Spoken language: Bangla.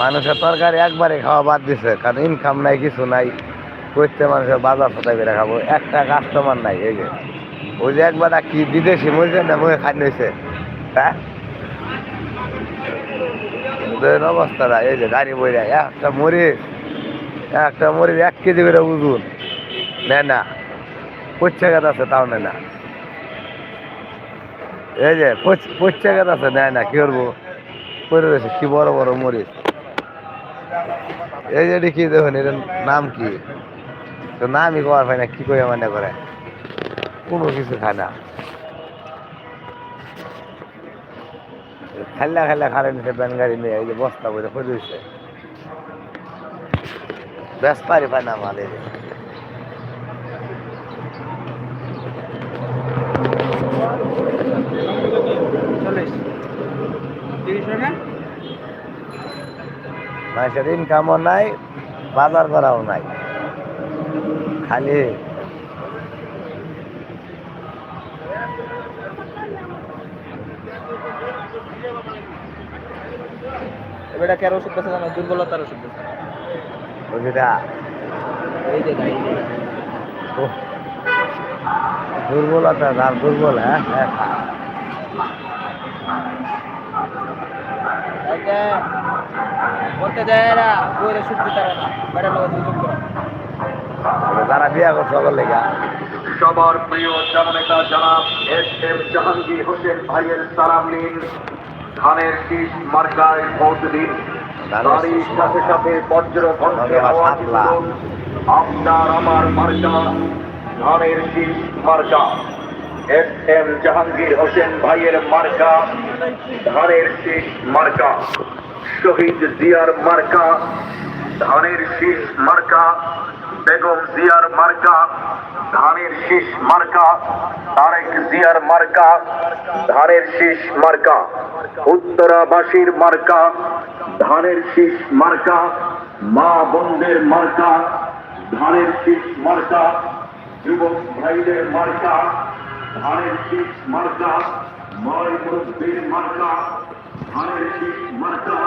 মানুষের তরকারি একবারে খাওয়া বাদ দিছে, কারণ ইনকাম নাই, কিছু নাই। করতে মানুষের বাজার সদাই করে খাব। একটা কাস্টমার নাই, এই যে। ওই যে একবার কি বিদেশি মরিছে না মুখে খাদ্য হয়েছে হ্যাঁ? অবস্থাটা এই যে গাড়ি বইরা, একটা মরিচ একটা মরিচ এক কেজি করে ওজন। নেয় না। পচ্ছে গাছ আছে, তাও নেয় না। এই যে পচ্ছে গাছ আছে, নেয় না, কি করব? করে রয়েছে, কি বড় বড় মরিচ। এই যে এটি কি দেখুন, এটার নাম কি? তো নামই কবার পাই না, কি করে মানে করে? কোনো কিছু খায় না। খাল্লা খাল্লা খারে নিছে ব্যান গাড়ি নিয়ে, এই যে বস্তা বইতে করে দিচ্ছে পারি পায় না মাল এই যে। চল্লিশ মানুষের ইনকামও নাই বাজার করাও নাই। খালি এবারে কেন ওষুধ বেছে জানো দুর্বলতার ওষুধ বেছে বুঝিটা এই যে গাড়ি। দুর্বলতা দুর্বল হ্যাঁ হ্যাঁ। এটা করতে দেয় না বইরে সুখ দিতে পারে না বাইরের লোক দুজন করে যারা বিয়া করছে ওগুলো লেগা সবার প্রিয় জননেতা জনাব এস এম জাহাঙ্গীর হোসেন ভাইয়ের সালাম নিন ধানের শীষ মার্কায় ভোট দিন ধানের সাথে সাথে বজ্র কণ্ঠে আওয়াজ আপনার আমার মার্কা ধানের শীষ মার্কা এস এম জাহাঙ্গীর হোসেন ভাইয়ের মার্কা, ধানের শীষ মার্কা, শহীদ জিয়ার মার্কা, ধানের শীষ মার্কা, বেগম জিয়ার মার্কা, ধানের শীষ মার্কা, তারেক জিয়ার মার্কা, ধানের শীষ মার্কা, উত্তরাবাসীর মার্কা, ধানের শীষ মার্কা, মা বোনদের মার্কা, ধানের শীষ মার্কা, যুবক ভাইদের মার্কা ধানের শীষ মার্কা ময় মুরব্বীর মার্কা ধানের শীষ মার্কা